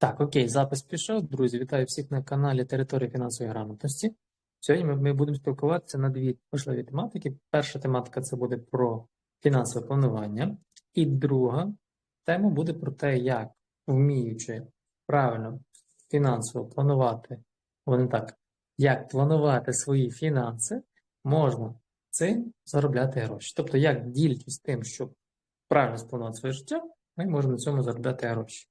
Так, окей, запис пішов. Друзі, вітаю всіх на каналі Територія фінансової грамотності. Сьогодні ми, ми будемо спілкуватися на дві важливі тематики. Перша тематика це буде про фінансове планування, і друга тема буде про те, як вміючи правильно фінансово планувати, вони так, як планувати свої фінанси, можна цим заробляти гроші. Тобто, як ділячись тим, щоб правильно спланувати своє життя, ми можемо на цьому заробляти гроші.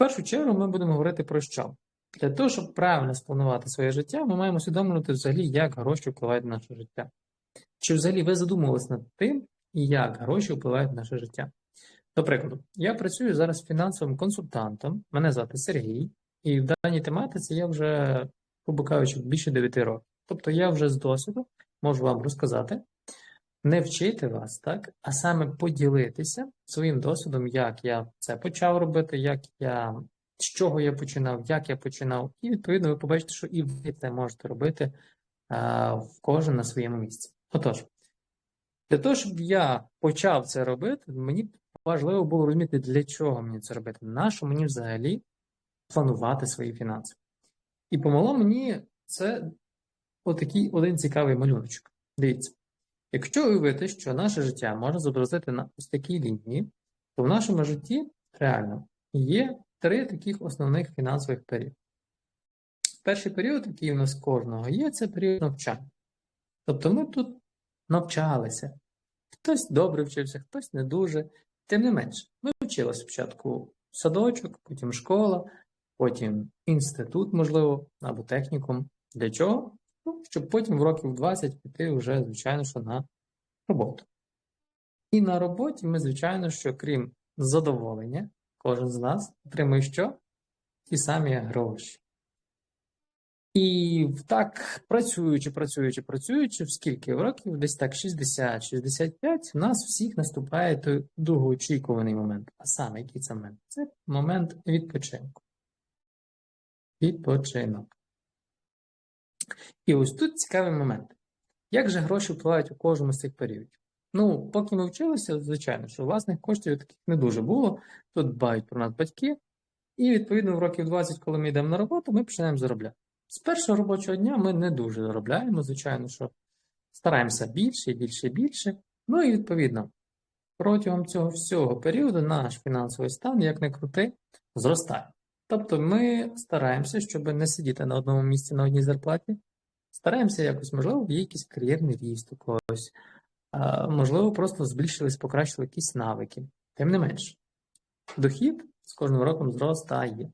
Першу чергу ми будемо говорити про що? Для того, щоб правильно спланувати своє життя, ми маємо усвідомлювати взагалі, як гроші впливають на наше життя. Чи взагалі ви задумувалися над тим, як гроші впливають на наше життя? До прикладу, я працюю зараз фінансовим консультантом, мене звати Сергій, і в даній тематиці я вже, кажучи, більше 9 років. Тобто я вже з досвіду можу вам розказати, не вчити вас, так, а саме поділитися своїм досвідом, як я це почав робити, як я, з чого я починав, як я починав, і відповідно ви побачите, що і ви це можете робити в кожен на своєму місці. Отож, для того, щоб я почав це робити, мені важливо було розуміти, для чого мені це робити, на що мені взагалі планувати свої фінанси. І помогло мені це отакий один цікавий малюночок. Дивіться. Якщо уявити, що наше життя можна зобразити на ось такій лінії, то в нашому житті реально є три таких основних фінансових періоди. Перший період, який у нас кожного є, це період навчання. Тобто ми тут навчалися. Хтось добре вчився, хтось не дуже. Тим не менше, ми вчилися спочатку садочок, потім школа, потім інститут, можливо, або технікум. Для чого? Ну, щоб потім в років 20 піти вже, звичайно, що на роботу. І на роботі ми, звичайно, що крім задоволення, кожен з нас отримує що? Ті самі гроші. І так, працюючи, працюючи, працюючи, в скільки років, десь так 60-65, у нас всіх наступає той довгоочікуваний момент. А саме який це момент? Це момент відпочинку. Відпочинок. І ось тут цікавий момент. Як же гроші впливають у кожному з цих періодів? Ну, поки ми вчилися, звичайно, що власних коштів таких не дуже було. Тут дбають про нас батьки. І, відповідно, в років 20, коли ми йдемо на роботу, ми починаємо заробляти. З першого робочого дня ми не дуже заробляємо, звичайно, що стараємося більше більше більше. Ну і відповідно, протягом цього всього періоду наш фінансовий стан, як не крути, зростає. Тобто ми стараємося, щоб не сидіти на одному місці на одній зарплаті. Стараємося якось, можливо, є якийсь кар'єрний ріст у когось, можливо, просто збільшились, покращили якісь навики. Тим не менше, дохід з кожним роком зростає.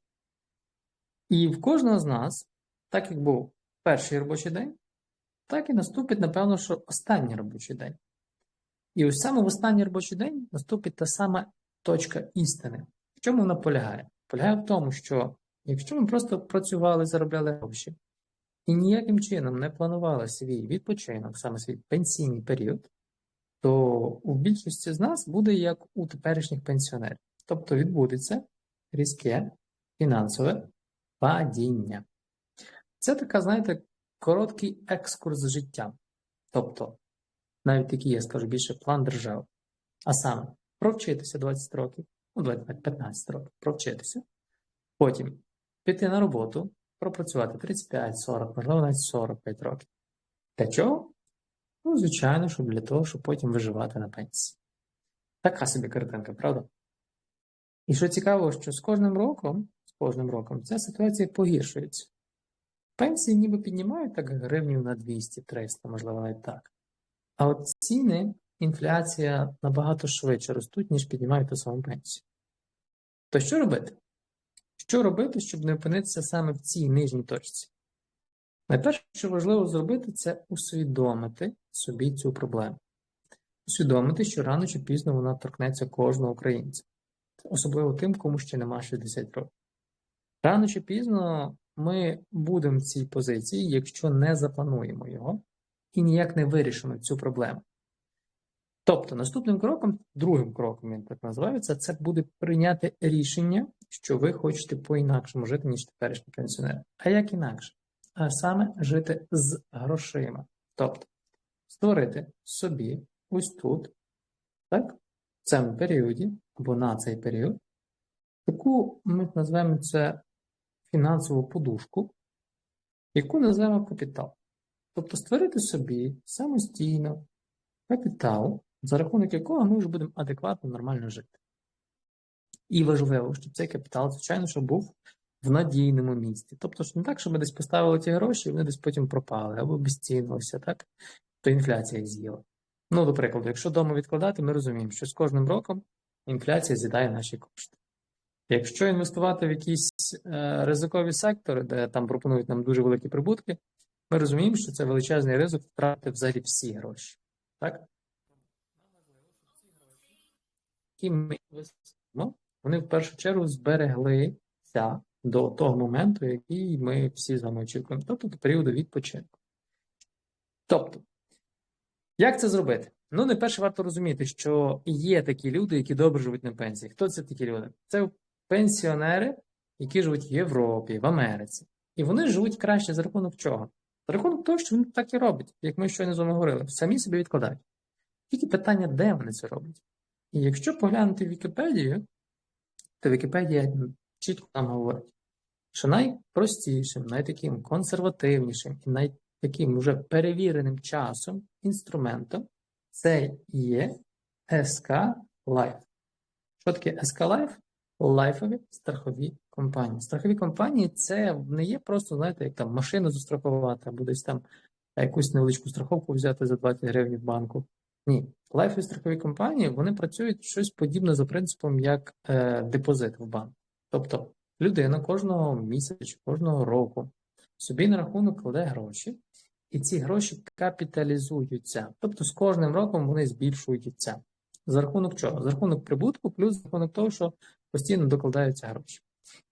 І в кожного з нас, так як був перший робочий день, так і наступить, напевно, що останній робочий день. І ось саме в останній робочий день наступить та сама точка істини. В чому вона полягає? Полягає в тому, що якщо ми просто працювали, заробляли гроші і ніяким чином не планували свій відпочинок, саме свій пенсійний період, то у більшості з нас буде як у теперішніх пенсіонерів. Тобто відбудеться різке фінансове падіння. Це така, знаєте, короткий екскурс з життям. Тобто, навіть такий, я скажу більше, план держави. А саме, провчитися 20 років, ну, 15 років, провчитися. Потім піти на роботу, пропрацювати 35-40, можливо, навіть 45 років. Для чого? Ну, звичайно, щоб для того, щоб потім виживати на пенсії. Така собі картинка, правда? І що цікаво, що з кожним роком, з кожним роком ця ситуація погіршується. Пенсії ніби піднімають так гривнів на 200-300, можливо, навіть так. А от ціни, інфляція набагато швидше ростуть, ніж піднімають ту саму пенсію. То що робити? Що робити, щоб не опинитися саме в цій нижній точці? Найперше, що важливо зробити, це усвідомити собі цю проблему. Усвідомити, що рано чи пізно вона торкнеться кожного українця, особливо тим, кому ще нема 60 років. Рано чи пізно ми будемо в цій позиції, якщо не заплануємо його і ніяк не вирішимо цю проблему. Тобто, наступним кроком, другим кроком, він так називається, це буде прийняти рішення, що ви хочете по-інакшому жити, ніж теперішні пенсіонери. А як інакше? А саме жити з грошима. Тобто, створити собі ось тут, так, в цьому періоді, або на цей період, Таку ми назвемо це фінансову подушку, яку називаємо капітал. Тобто створити собі самостійно капітал, за рахунок якого ми вже будемо адекватно нормально жити. І важливо, щоб цей капітал, звичайно, що був в надійному місці. Тобто, що не так, що ми десь поставили ті гроші, і вони десь потім пропали або безцінилися, так? То інфляція з'їла. Ну, до прикладу, якщо вдома відкладати, ми розуміємо, що з кожним роком інфляція з'їдає наші кошти. Якщо інвестувати в якісь е, ризикові сектори, де там пропонують нам дуже великі прибутки, ми розуміємо, що це величезний ризик втратити взагалі всі гроші. Так? Які ми інвестуємо, вони в першу чергу збереглися до того моменту, який ми всі з вами очікуємо, тобто до періоду відпочинку. Тобто, як це зробити? Ну, не перше варто розуміти, що є такі люди, які добре живуть на пенсії. Хто це такі люди? Це пенсіонери, які живуть в Європі, в Америці. І вони живуть краще за рахунок чого? За рахунок того, що вони так і роблять, як ми щойно з вами говорили, самі собі відкладають. Тільки питання, де вони це роблять. І якщо поглянути Вікіпедію, то Вікіпедія чітко нам говорить, що найпростішим, найтаким консервативнішим і найтаким вже перевіреним часом, інструментом це є СК Life. Що таке СК Life? Лайфові страхові компанії. Страхові компанії це не є просто, знаєте, як там машину застрахувати, або десь там якусь невеличку страховку взяти за 20 гривень в банку. Ні, лайфові страхові компанії вони працюють щось подібне за принципом, як е, депозит в банк. Тобто людина кожного місяця, кожного року собі на рахунок кладе гроші, і ці гроші капіталізуються. Тобто з кожним роком вони збільшуються. За рахунок чого? За рахунок прибутку, плюс за рахунок того, що постійно докладаються гроші.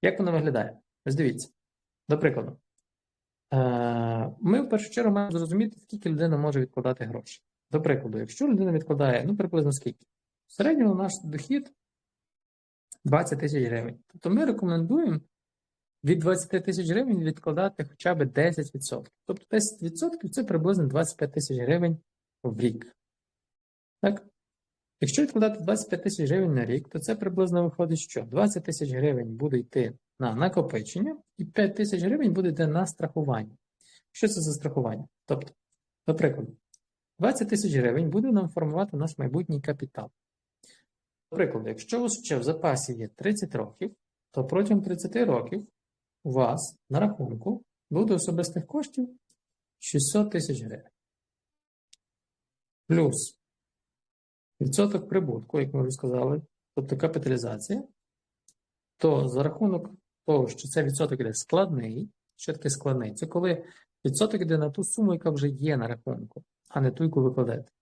Як воно виглядає? Ось дивіться. До прикладу, е, ми в першу чергу маємо зрозуміти, скільки людина може відкладати гроші. До прикладу, якщо людина відкладає, ну приблизно скільки? В середньому наш дохід 20 тисяч гривень. Тобто ми рекомендуємо від 20 тисяч гривень відкладати хоча б 10%. Тобто 10% це приблизно 25 тисяч гривень в рік. Так? Якщо відкладати 25 тисяч гривень на рік, то це приблизно виходить, що 20 тисяч гривень буде йти на накопичення, і 5 тисяч гривень буде йти на страхування. Що це за страхування? Тобто, до прикладу, 20 тисяч гривень буде нам формувати наш майбутній капітал. До прикладу, якщо у вас ще в запасі є 30 років, то протягом 30 років у вас на рахунку буде особистих коштів 600 тисяч гривень. Плюс відсоток прибутку, як ми вже сказали, тобто капіталізація, то за рахунок того, що цей відсоток іде складний, що таке складний? Це коли відсоток йде на ту суму, яка вже є на рахунку, а не ту, яку ви кладете.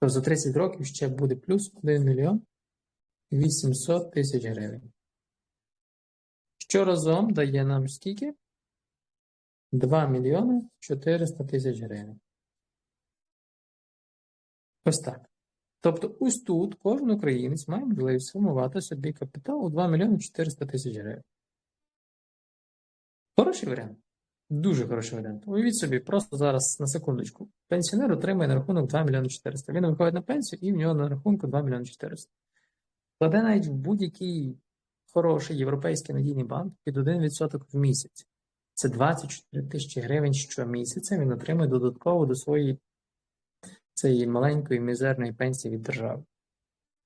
То за 30 років ще буде плюс 1 мільйон 800 тисяч гривень. Що разом дає нам скільки? 2 мільйони 400 тисяч гривень. Ось так. Тобто, ось тут кожен українець має можливість сформувати собі капітал у 2 мільйони 400 тисяч гривень. Хороший варіант. Дуже хороший варіант. Уявіть собі, просто зараз на секундочку. Пенсіонер отримує на рахунок 2 мільйони 400. Він виходить на пенсію і в нього на рахунку 2 мільйони 400. Кладе навіть в будь-який хороший європейський надійний банк під 1% в місяць. Це 24 тисячі гривень щомісяця він отримує додатково до своєї цієї маленької мізерної пенсії від держави.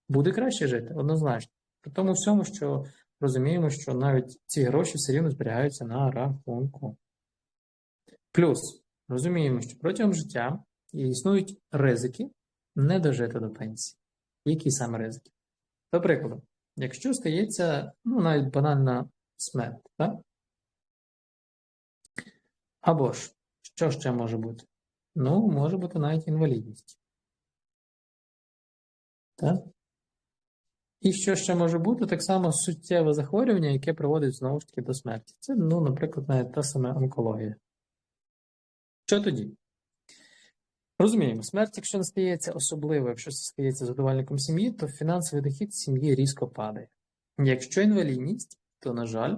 Буде краще жити, однозначно. При тому всьому, що розуміємо, що навіть ці гроші все рівно зберігаються на рахунку. Плюс розуміємо, що протягом життя існують ризики не дожити до пенсії. Які саме ризики? До прикладу, якщо стається ну, навіть банальна смерть, так? або ж, що ще може бути? Ну, може бути навіть інвалідність. Так? І що ще може бути? Так само суттєве захворювання, яке приводить знову ж таки до смерті. Це, ну, наприклад, навіть та сама онкологія. Що тоді? Розуміємо, смерть, якщо не стається особливо, якщо це стається задовальником сім'ї, то фінансовий дохід сім'ї різко падає. Якщо інвалідність, то, на жаль,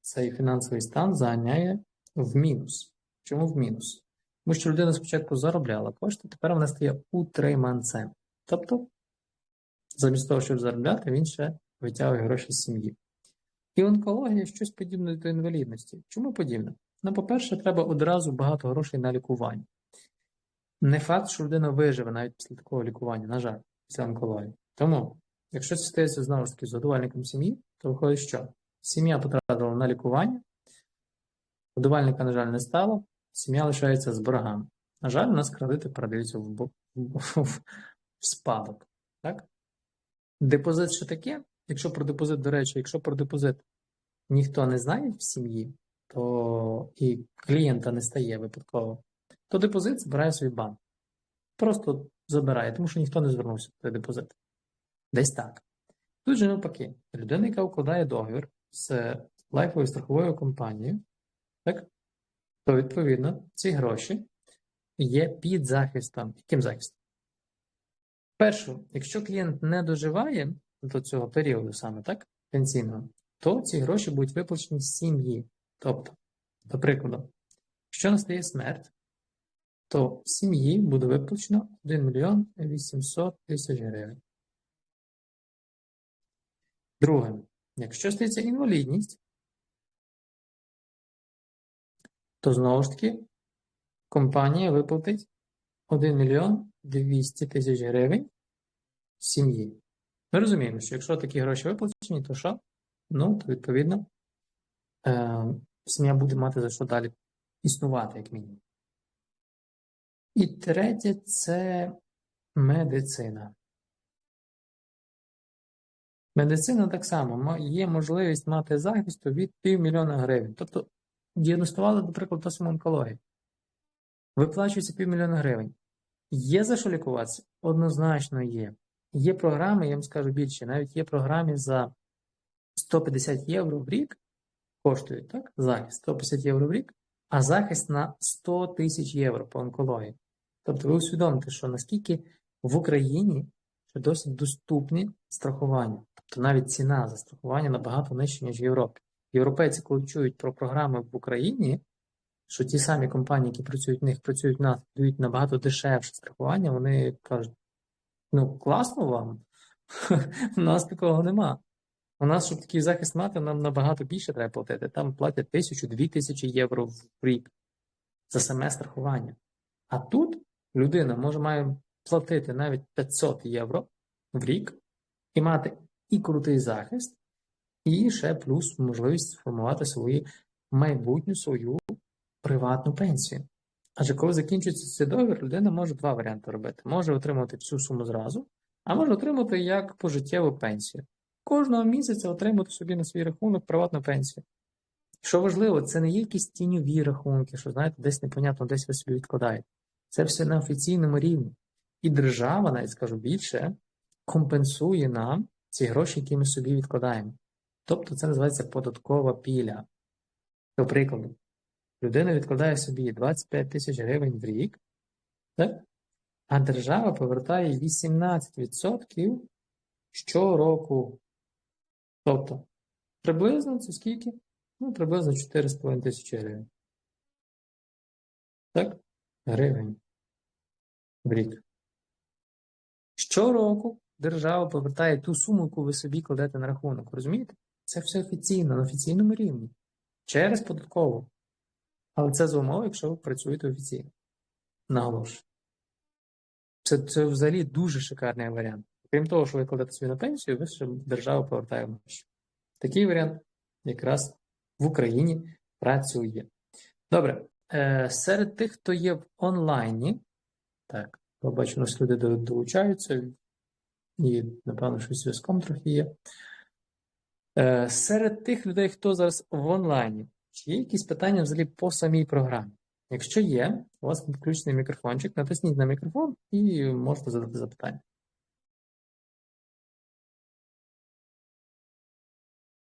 цей фінансовий стан заганяє в мінус. Чому в мінус? Тому що людина спочатку заробляла кошти, тепер вона стає утриманцем. Тобто, замість того, щоб заробляти, він ще витягує гроші з сім'ї. І онкологія щось подібне до інвалідності. Чому подібне? Ну, по-перше, треба одразу багато грошей на лікування. Не факт, що людина виживе навіть після такого лікування, на жаль, після онкології. Тому, якщо це стається знову ж таки з годувальником сім'ї, то виходить, що сім'я потратила на лікування, годувальника, на жаль, не стало, сім'я лишається з боргами. На жаль, у нас кредити передаються в, в, спадок. Так? Депозит що таке? Якщо про депозит, до речі, якщо про депозит ніхто не знає в сім'ї, то і клієнта не стає випадково, то депозит збирає свій банк. Просто забирає, тому що ніхто не звернувся до депозит. Десь так. Тут же навпаки, людина, яка укладає договір з лайфовою страховою компанією, так, то відповідно ці гроші є під захистом. Яким захистом? Перше, якщо клієнт не доживає до цього періоду саме так, пенсійного, то ці гроші будуть виплачені з сім'ї. Тобто, до прикладу, якщо настає смерть, то сім'ї буде виплачено 1 мільйон 800 тисяч гривень. Друге, якщо стається інвалідність, то знову ж таки компанія виплатить 1 мільйон 200 тисяч гривень сім'ї. Ми розуміємо, що якщо такі гроші виплачені, то що? Ну, то відповідно е, сім'я буде мати за що далі існувати, як мінімум. І третє це медицина. Медицина так само є можливість мати захисту від півмільйона гривень. Тобто діагностували, наприклад, та саму онкологію. Виплачується півмільйона гривень. Є за що лікуватися? Однозначно є. Є програми, я вам скажу більше, навіть є програми за 150 євро в рік коштують, так? Захист 150 євро в рік, а захист на 100 тисяч євро по онкології. Тобто ви усвідомите, що наскільки в Україні ще досить доступні страхування. Тобто навіть ціна за страхування набагато нижча, ніж в Європі. Європейці, коли чують про програми в Україні, що ті самі компанії, які працюють в них, працюють в нас, дають набагато дешевше страхування, вони кажуть: ну, класно вам, у нас такого нема. У нас, щоб такий захист мати, нам набагато більше треба платити. Там платять тисячу, дві тисячі євро в рік за саме страхування. А тут людина може має платити навіть 500 євро в рік і мати і крутий захист, і ще плюс можливість сформувати свою майбутню свою приватну пенсію. Адже коли закінчується цей договір, людина може два варіанти робити: може отримати всю суму зразу, а може отримати як пожиттєву пенсію. Кожного місяця отримати собі на свій рахунок приватну пенсію. Що важливо, це не є якісь тіньові рахунки, що знаєте, десь непонятно, десь ви собі відкладаєте. Це все на офіційному рівні. І держава, навіть скажу більше, компенсує нам ці гроші, які ми собі відкладаємо. Тобто це називається податкова піля. До прикладу, людина відкладає собі 25 тисяч гривень в рік, так? а держава повертає 18% щороку. Тобто, приблизно це скільки? Ну, приблизно 4,5 тисячі гривень. Так? Гривень в рік. Щороку держава повертає ту суму, яку ви собі кладете на рахунок. Розумієте? Це все офіційно, на офіційному рівні. Через податкову. Але це за умови, якщо ви працюєте офіційно. Наголошую. Це, це взагалі дуже шикарний варіант. Крім того, що ви кладете собі на пенсію, ви ще держава повертає гроші. Такий варіант якраз в Україні працює. Добре. Е, серед тих, хто є в онлайні, так, побачу, у нас люди долучаються, і, напевно, що зв'язком трохи є. Е, серед тих людей, хто зараз в онлайні, чи є якісь питання взагалі по самій програмі? Якщо є, у вас включений мікрофончик, натисніть на мікрофон і можете задати запитання.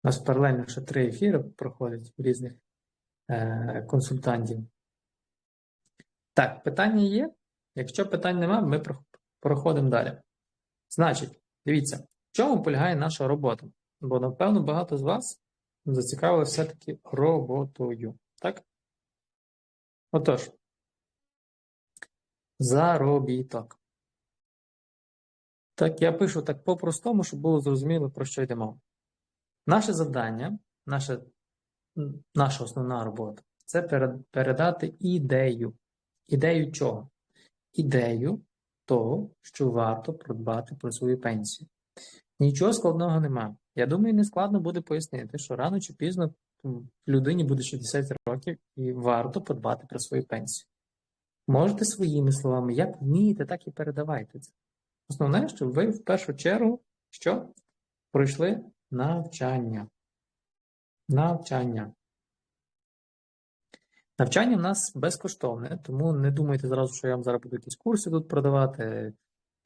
У нас паралельно ще три ефіри проходять в різних е, консультантів. Так, питання є? Якщо питань немає, ми проходимо далі. Значить, дивіться, в чому полягає наша робота? Бо, напевно, багато з вас зацікавили все-таки роботою. Так? Отож, заробіток. Так, я пишу так по-простому, щоб було зрозуміло, про що йде мова. Наше завдання наша, наша основна робота це передати ідею. Ідею чого? Ідею того, що варто продбати про свою пенсію. Нічого складного немає. Я думаю, не складно буде пояснити, що рано чи пізно людині буде 60 років і варто подбати про свою пенсію. Можете своїми словами, як вмієте, так і передавайте це. Основне, щоб ви в першу чергу що? Пройшли навчання. Навчання. Навчання в нас безкоштовне, тому не думайте зразу, що я вам зараз буду якісь курси тут продавати,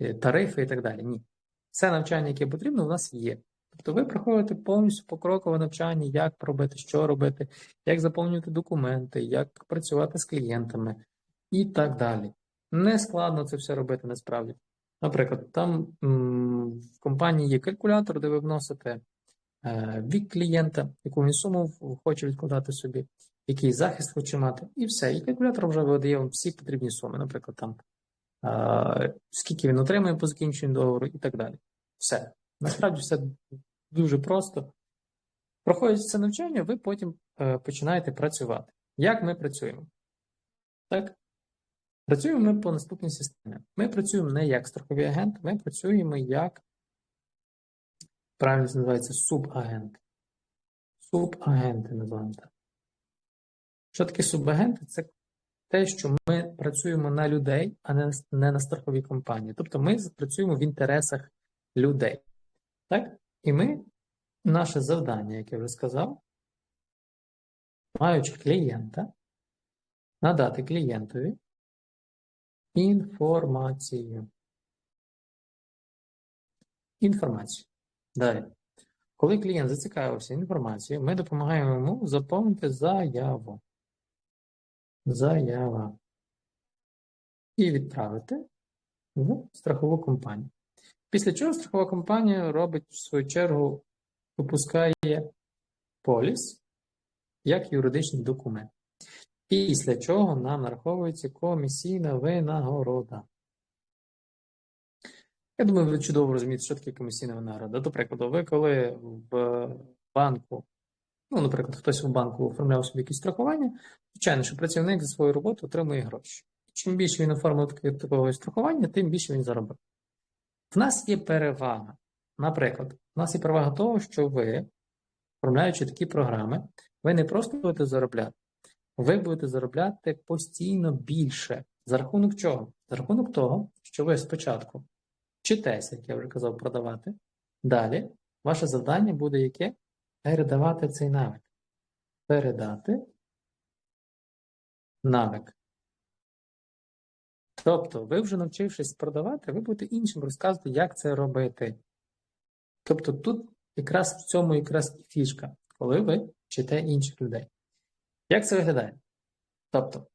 е, тарифи і так далі. Ні. Все навчання, яке потрібно, у нас є. Тобто ви проходите повністю покрокове навчання, як робити, що робити, як заповнювати документи, як працювати з клієнтами і так далі. Не складно це все робити насправді. Наприклад, там в компанії є калькулятор, де ви вносите вік клієнта, яку він суму хоче відкладати собі, який захист хоче мати, і все. І калькулятор вже видає вам всі потрібні суми, наприклад, там е, скільки він отримує по закінченню договору і так далі. Все. Насправді все дуже просто. Проходячи це навчання, ви потім е, починаєте працювати. Як ми працюємо? Так? Працюємо ми по наступній системі. Ми працюємо не як страховий агент, ми працюємо як правильно називається субагент. Субагенти називаємо так. Що таке субагенти? Це те, що ми працюємо на людей, а не на страхові компанії. Тобто ми працюємо в інтересах людей. Так? І ми, наше завдання, як я вже сказав, маючи клієнта, надати клієнтові інформацію. Інформацію. Далі. Коли клієнт зацікавився інформацією, ми допомагаємо йому заповнити заяву. Заява. І відправити в страхову компанію. Після чого страхова компанія робить, в свою чергу, випускає поліс як юридичний документ. Після чого нам нараховується комісійна винагорода. Я думаю, ви чудово розумієте, що таке комісійна винагорода. До прикладу, ви коли в банку, ну, наприклад, хтось в банку оформляв собі якісь страхування, звичайно, що працівник за свою роботу отримує гроші. Чим більше він оформив такого страхування, тим більше він заробив. В нас є перевага. Наприклад, в нас є перевага того, що ви, оформляючи такі програми, ви не просто будете заробляти, ви будете заробляти постійно більше. За рахунок чого? За рахунок того, що ви спочатку вчитеся, як я вже казав, продавати. Далі ваше завдання буде яке? Передавати цей навик. Передати навик. Тобто, ви вже навчившись продавати, ви будете іншим розказувати, як це робити. Тобто, тут якраз в цьому якраз і фішка, коли ви вчите інших людей. Як це виглядає? Тобто,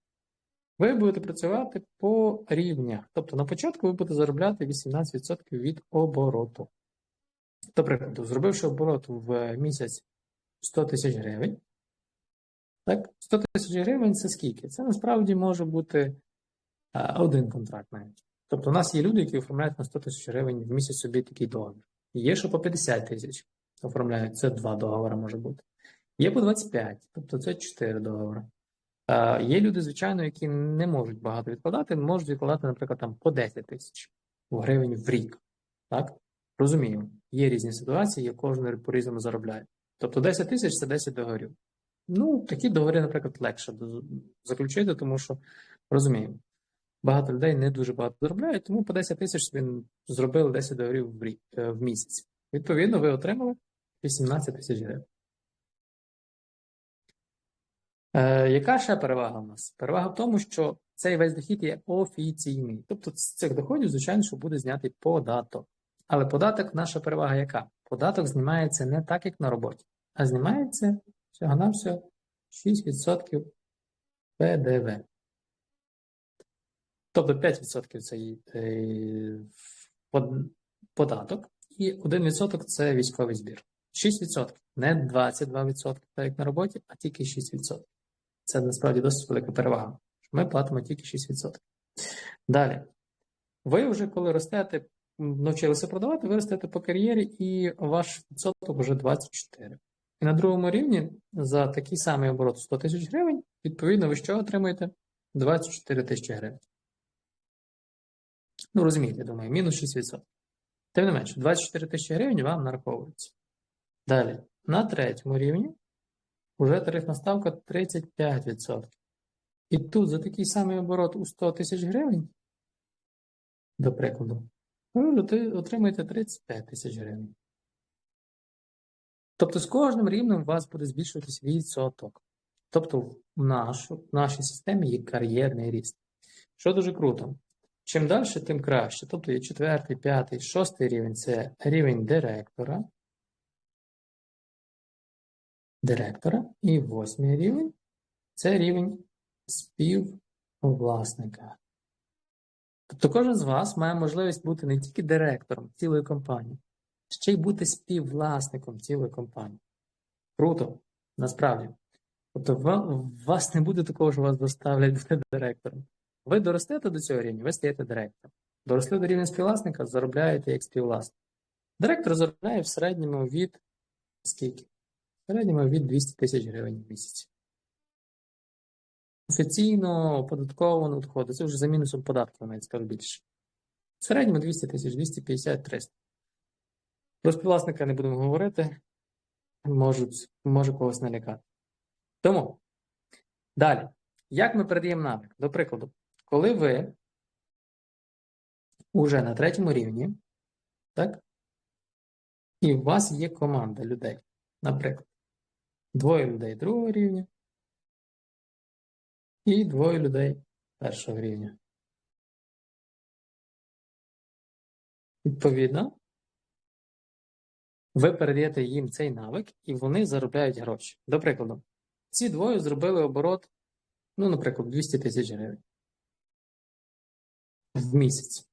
ви будете працювати по рівнях. Тобто, на початку ви будете заробляти 18% від обороту. До прикладу, зробивши оборот в місяць 100 тисяч гривень. Так, 100 тисяч гривень це скільки? Це насправді може бути а, один контракт навіть. Тобто, у нас є люди, які оформляють на 100 тисяч гривень в місяць собі такий договір. Є, що по 50 тисяч оформляють, це два договори може бути. Є по 25, тобто це 4 договори. А, Є люди, звичайно, які не можуть багато відкладати, можуть відкладати, наприклад, там по 10 тисяч гривень в рік. Так? Розуміємо, є різні ситуації, є кожен по-різному заробляє. Тобто 10 тисяч це 10 договорів. Ну, такі договори, наприклад, легше заключити, тому що розуміємо, багато людей не дуже багато заробляють, тому по 10 тисяч він зробив 10 договорів в, рік, е, в місяць. Відповідно, ви отримали 18 тисяч гривень. Е, яка ще перевага в нас? Перевага в тому, що цей весь дохід є офіційний. Тобто з цих доходів, звичайно, що буде знятий податок. Але податок, наша перевага яка? Податок знімається не так, як на роботі, а знімається всього-навсього 6% ПДВ. Тобто 5% це е, податок, і 1% це військовий збір. 6%, не 22%, так як на роботі, а тільки 6%. Це насправді досить велика перевага. Ми платимо тільки 6%. Далі. Ви вже коли ростете, навчилися продавати, ви ростете по кар'єрі, і ваш відсоток вже 24. І на другому рівні за такий самий оборот 100 тисяч гривень, відповідно, ви що отримаєте? 24 тисячі гривень. Ну, розумієте, думаю, мінус 6%. Тим не менше, 24 тисячі гривень вам нараховується. Далі, на третьому рівні вже тарифна ставка 35%. І тут за такий самий оборот у 100 тисяч гривень, до прикладу, ви отримаєте 35 тисяч гривень. Тобто з кожним рівнем у вас буде збільшуватись відсоток. Тобто в, нашу, в нашій системі є кар'єрний ріст. Що дуже круто. Чим далі, тим краще. Тобто є четвертий, п'ятий, шостий рівень це рівень директора. Директора. І восьмий рівень це рівень співвласника. Тобто кожен з вас має можливість бути не тільки директором цілої компанії, ще й бути співвласником цілої компанії. Круто, насправді. Тобто, у вас не буде такого, що вас доставлять бути директором. Ви доростете до цього рівня, ви стаєте директором. Доросли до рівня співвласника, заробляєте як співвласник. Директор заробляє в середньому від скільки? Середньому від 200 тисяч гривень в місяць. Офіційно оподатковано надходить, це вже за мінусом податків, навіть скажу більше. В середньому 200 тисяч, 250-300. Про співвласника не будемо говорити, можуть, може когось налякати. Тому, далі, як ми передаємо навик? До прикладу, коли ви уже на третьому рівні, так? І у вас є команда людей, наприклад, двоє людей другого рівня і двоє людей першого рівня. Відповідно, ви передаєте їм цей навик, і вони заробляють гроші. До прикладу, ці двоє зробили оборот, ну, наприклад, 200 тисяч гривень в місяць.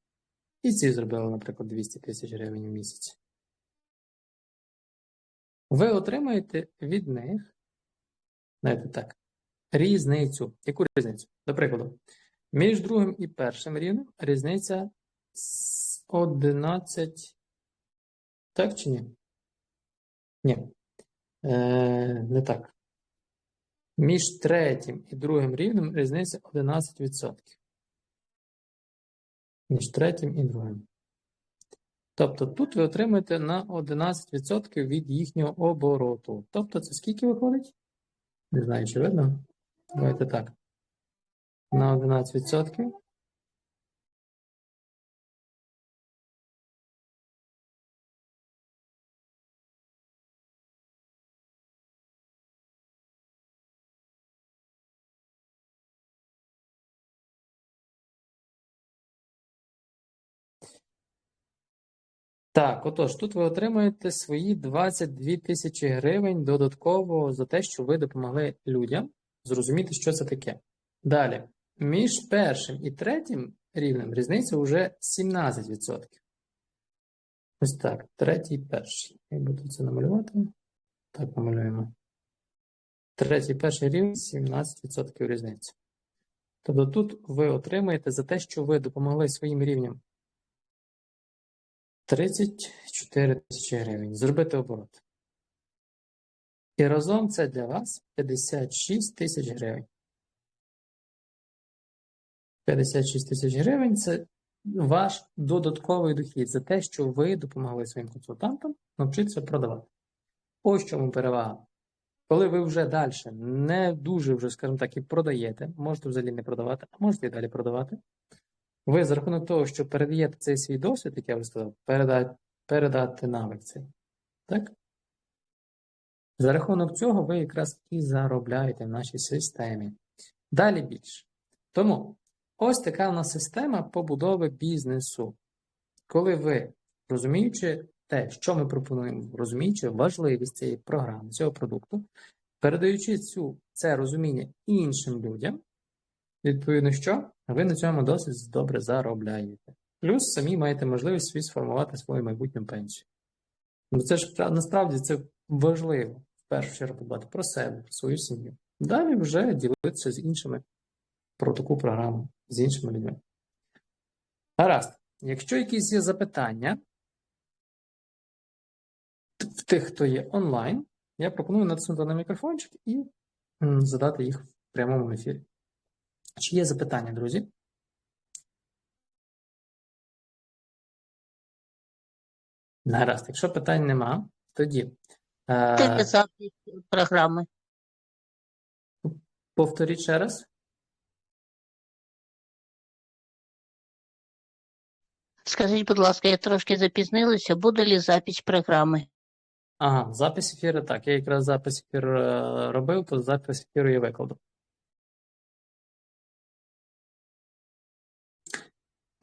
І ці зробили, наприклад, 200 тисяч гривень в місяць. Ви отримаєте від них, знаєте так, різницю. Яку різницю? До прикладу, між другим і першим рівнем різниця 11. Так чи ні? Ні. Е, Не так. Між третім і другим рівнем різниця 11%. Між третім і другим. Тобто тут ви отримаєте на 11% від їхнього обороту. Тобто це скільки виходить? Не знаю, чи видно. Давайте так. На 11%. Так, отож, тут ви отримаєте свої 22 тисячі гривень додатково за те, що ви допомогли людям зрозуміти, що це таке. Далі, між першим і третім рівнем різниця вже 17%. Ось так, третій і перший. Як буду це намалювати? Так, намалюємо. Третій і перший рівень 17% різниця. Тобто тут ви отримаєте за те, що ви допомогли своїм рівням 34 тисячі гривень. Зробити оборот. І разом це для вас 56 тисяч гривень. 56 тисяч гривень це ваш додатковий дохід за те, що ви допомогли своїм консультантам навчитися продавати. Ось чому перевага. Коли ви вже далі не дуже, вже, скажімо так, і продаєте, можете взагалі не продавати, а можете і далі продавати. Ви за рахунок того, що передаєте цей свій досвід, як я вже сказав, передати, передати навик цей. Так? За рахунок цього ви якраз і заробляєте в нашій системі. Далі більше. Тому ось така у нас система побудови бізнесу. Коли ви, розуміючи те, що ми пропонуємо, розуміючи важливість цієї програми, цього продукту, передаючи цю, це розуміння іншим людям, відповідно, що ви на цьому досить добре заробляєте. Плюс самі маєте можливість собі сформувати свою майбутню пенсію. Бо це ж насправді це важливо в першу чергу подбати про себе, про свою сім'ю. Далі вже ділитися з іншими про таку програму, з іншими людьми. Гаразд, якщо якісь є запитання в тих, хто є онлайн, я пропоную натиснути на мікрофончик і задати їх в прямому ефірі. Чи є запитання, друзі? Гаразд, якщо питань нема, тоді е, Тільки запис програми. повторіть ще раз. Скажіть, будь ласка, я трошки запізнилася, буде ли запись програми? Ага, запис ефіру, так. Я якраз запис ефіру е, робив, то запис ефіру я викладу.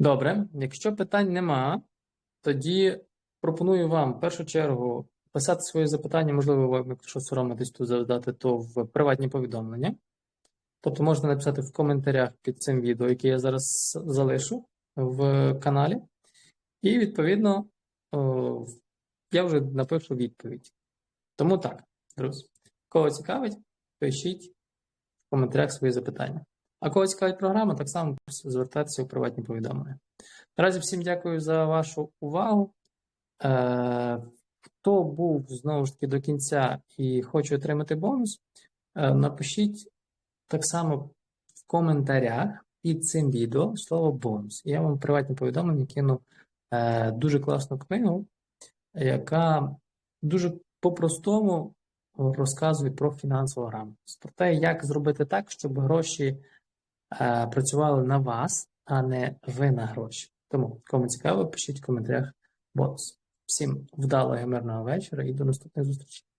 Добре, якщо питань нема, тоді пропоную вам в першу чергу писати свої запитання, можливо, ви, якщо соромитесь тут задати, то в приватні повідомлення. Тобто можна написати в коментарях під цим відео, яке я зараз залишу в каналі. І, відповідно, я вже напишу відповідь. Тому так, друзі, кого цікавить, пишіть в коментарях свої запитання. А кого цікавить програма, так само звертатися у приватні повідомлення. Наразі всім дякую за вашу увагу. Е, хто був знову ж таки до кінця і хоче отримати бонус, е, напишіть так само в коментарях під цим відео слово бонус. Я вам в приватні повідомлення кину е, дуже класну книгу, яка дуже по-простому розказує про фінансову грамотність, про те, як зробити так, щоб гроші працювали на вас, а не ви на гроші. Тому, кому цікаво, пишіть в коментарях бонус. Всім вдалого мирного вечора і до наступних зустрічей.